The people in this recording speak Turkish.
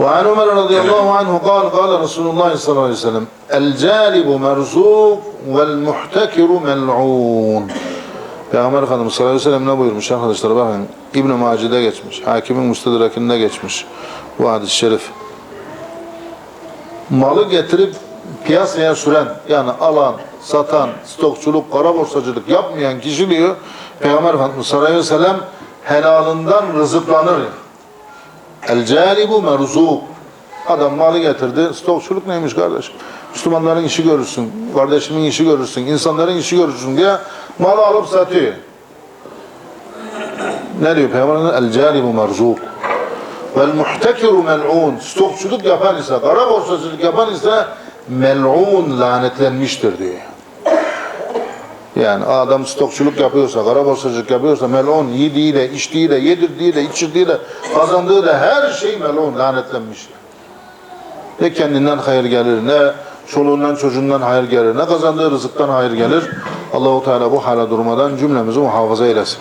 وعن عمر رضي الله عنه قال قال رسول الله صلى الله عليه وسلم الجالب مرزوق والmuhtekir mel'un Peygamber Efendimiz sallallahu aleyhi ve sellem ne buyurmuş arkadaşlar bakın İbn-i Maci'de geçmiş hakimin müstedrakinde geçmiş bu hadis-i şerif malı getirip piyasaya süren yani alan, satan, stokçuluk, kara borsacılık yapmayan kişi diyor Peygamber Efendimiz sallallahu aleyhi ve sellem helalından rızıklanır. El calibu merzuk. Adam malı getirdi. Stokçuluk neymiş kardeş? Müslümanların işi görürsün, kardeşimin işi görürsün, insanların işi görürsün diye malı alıp satıyor. Ne diyor Peygamber? El calibu merzuk. Vel muhtekiru mel'un. Stokçuluk yapan ise, kara borsacılık yapan ise mel'un lanetlenmiştir diyor. Yani adam stokçuluk yapıyorsa, kara borsacılık yapıyorsa mel'un yediğiyle, içtiğiyle, yedirdiğiyle, içirdiğiyle, kazandığı da her şey mel'un lanetlenmiş. Ne kendinden hayır gelir, ne çoluğundan çocuğundan hayır gelir, ne kazandığı rızıktan hayır gelir. Allahu Teala bu hala durmadan cümlemizi muhafaza eylesin.